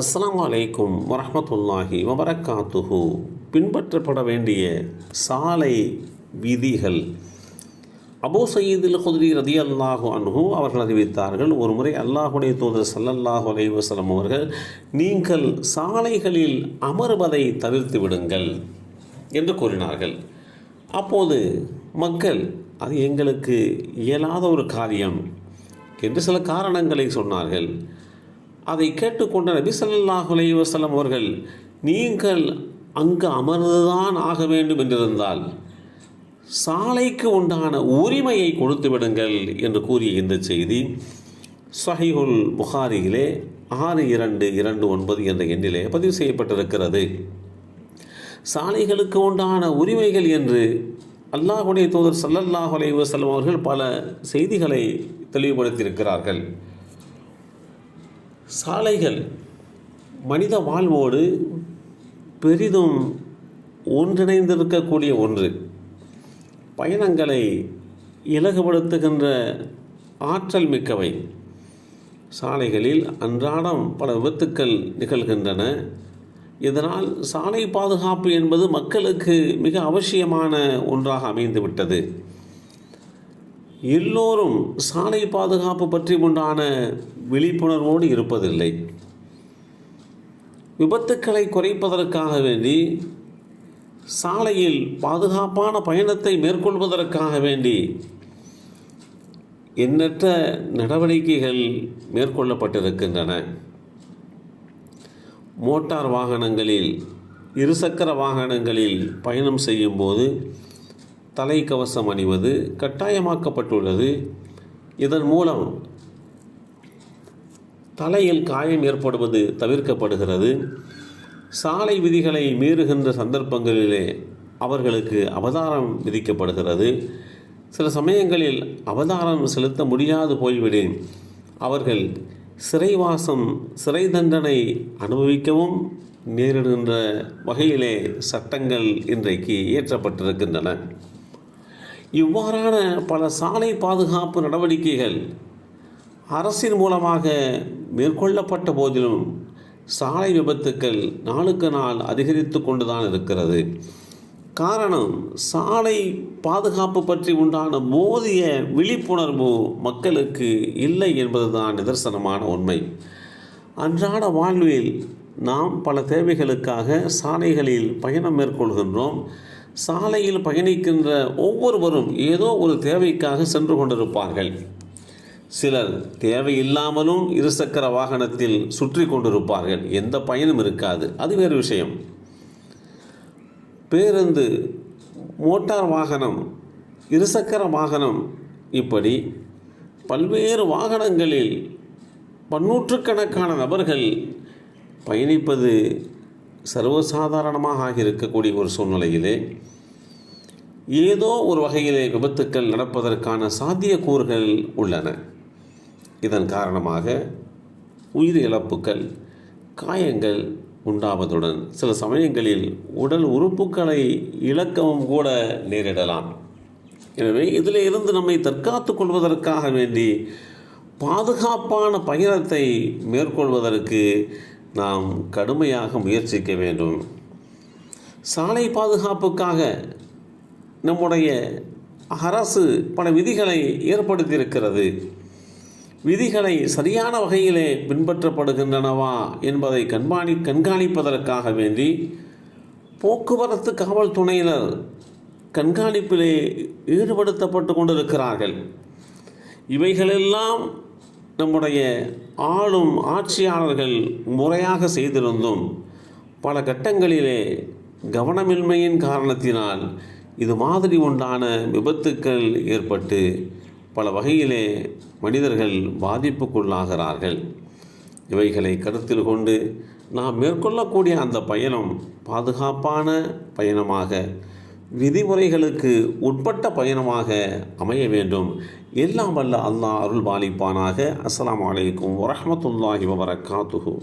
அஸ்லாம் அலைக்கும் வரமத்துல்லாஹி வபரக்காத்துஹு பின்பற்றப்பட வேண்டிய சாலை விதிகள். அபோ சயீதில் குதிரி ரதி அல்லாஹு அன்ஹு அவர்கள் அறிவித்தார்கள் ஒரு முறை அல்லாஹுடைய தூதர் சல்லல்லாஹு அலைஹி வஸல்லம் அவர்கள் நீங்கள் சாலைகளில் அமர்வதை தவிர்த்து விடுங்கள் என்று கூறினார்கள். அப்போது மக்கள் அது எங்களுக்கு இயலாத ஒரு காரியம் என்று சில காரணங்களை சொன்னார்கள். அதை கேட்டுக்கொண்ட நபி சல்லாஹ் அலைஹி அவர்கள் நீங்கள் அங்கு அமர்ந்துதான் ஆக வேண்டும் என்றிருந்தால் சாலைக்கு உண்டான உரிமையை கொடுத்து விடுங்கள் என்று கூறிய இந்த செய்தி சஹிஹுல் புகாரியிலே ஆறு இரண்டு இரண்டு ஒன்பது என்ற எண்ணிலே பதிவு செய்யப்பட்டிருக்கிறது. சாலைகளுக்கு உண்டான உரிமைகள் என்று அல்லாஹுடைய தூதர் சல்லல்லாஹ் அலைவசல்லம் அவர்கள் பல செய்திகளை தெளிவுபடுத்தியிருக்கிறார்கள். சாலைகள் மனித வாழ்வோடு பெரிதும் ஒன்றிணைந்திருக்கக்கூடிய ஒன்று. பயணங்களை இலகுபடுத்துகின்ற ஆற்றல் மிக்கவை. சாலைகளில் அன்றாடம் பல விபத்துக்கள் நிகழ்கின்றன. இதனால் சாலை பாதுகாப்பு என்பது மக்களுக்கு மிக அவசியமான ஒன்றாக அமைந்துவிட்டது. எல்லோரும் சாலை பாதுகாப்பு பற்றி உண்டான விழிப்புணர்வோடு இருப்பதில்லை. விபத்துக்களை குறைப்பதற்காக வேண்டி சாலையில் பாதுகாப்பான பயணத்தை மேற்கொள்வதற்காக வேண்டி எண்ணற்ற நடவடிக்கைகள் மேற்கொள்ளப்பட்டிருக்கின்றன. மோட்டார் வாகனங்களில் இருசக்கர வாகனங்களில் பயணம் செய்யும்போது தலைக்கவசம் அணிவது கட்டாயமாக்கப்பட்டுள்ளது. இதன் மூலம் தலையில் காயம் ஏற்படுவது தவிர்க்கப்படுகிறது. சாலை விதிகளை மீறுகின்ற சந்தர்ப்பங்களிலே அவர்களுக்கு அவதாரம் விதிக்கப்படுகிறது. சில சமயங்களில் அவதாரம் செலுத்த முடியாது போய்விடும். அவர்கள் சிறைவாசம் சிறை தண்டனை அனுபவிக்கவும் நேரிடுகின்ற வகையிலே சட்டங்கள் இன்றைக்கு இயற்றப்பட்டிருக்கின்றன. இவ்வாறான பல சாலை பாதுகாப்பு நடவடிக்கைகள் அரசின் மூலமாக மேற்கொள்ளப்பட்ட போதிலும் சாலை விபத்துக்கள் நாளுக்கு நாள் அதிகரித்து கொண்டுதான் இருக்கிறது. காரணம் சாலை பாதுகாப்பு பற்றி உண்டான போதிய விழிப்புணர்வு மக்களுக்கு இல்லை என்பதுதான் நிதர்சனமான உண்மை. அன்றாட வாழ்வில் நாம் பல தேவைகளுக்காக சாலைகளில் பயணம் மேற்கொள்கின்றோம். சாலையில் பயணிக்கின்ற ஒவ்வொருவரும் ஏதோ ஒரு தேவைக்காக சென்று கொண்டிருப்பார்கள். சிலர் தேவையில்லாமலும் இருசக்கர வாகனத்தில் சுற்றி கொண்டிருப்பார்கள். எந்த பயனும் இருக்காது. அது வேறு விஷயம். பேருந்து மோட்டார் வாகனம் இருசக்கர வாகனம் இப்படி பல்வேறு வாகனங்களில் பன்னூற்றுக்கணக்கான நபர்கள் பயணிப்பது சர்வசாதாரணமாக இருக்கக்கூடிய ஒரு சூழ்நிலையிலே ஏதோ ஒரு வகையிலே விபத்துக்கள் நடப்பதற்கான சாத்தியக்கூறுகள் உள்ளன. இதன் காரணமாக உயிர் இழப்புகள் காயங்கள் உண்டாவதுடன் சில சமயங்களில் உடல் உறுப்புகளை இழக்கவும் கூட நேரிடலாம். எனவே இதில் இருந்து நம்மை தற்காத்து கொள்வதற்காக வேண்டி பாதுகாப்பான பயணத்தை மேற்கொள்வதற்கு நாம் கடுமையாக முயற்சிக்க வேண்டும். சாலை பாதுகாப்புக்காக நம்முடைய அரசு பல விதிகளை ஏற்படுத்தியிருக்கிறது. விதிகளை சரியான வகையிலே பின்பற்றப்படுகின்றனவா என்பதை கண்காணி கண்காணிப்பதற்காக வேண்டி போக்குவரத்து காவல்துறையினர் கண்காணிப்பிலே ஈடுபடுத்தப்பட்டு கொண்டிருக்கிறார்கள். இவைகளெல்லாம் நம்முடைய ஆளும் ஆட்சியாளர்கள் முறையாக செய்திருந்தும் பல கட்டங்களிலே கவனமின்மையின் காரணத்தினால் இது மாதிரி உண்டான விபத்துக்கள் ஏற்பட்டு பல வகையிலே மனிதர்கள் பாதிப்புக்குள்ளாகிறார்கள். இவைகளை கருத்தில் கொண்டு நாம் மேற்கொள்ளக்கூடிய அந்த பயணம் பாதுகாப்பான பயணமாக விதிமுறைகளுக்கு உட்பட்ட பயணமாக அமைய வேண்டும். எல்லாம் வல்ல அல்லாஹ் அருள் பாலிப்பானாக அஸ்லாம் அலைக்கும் வரமத்துல்லாஹி வபரகாத்துஹு.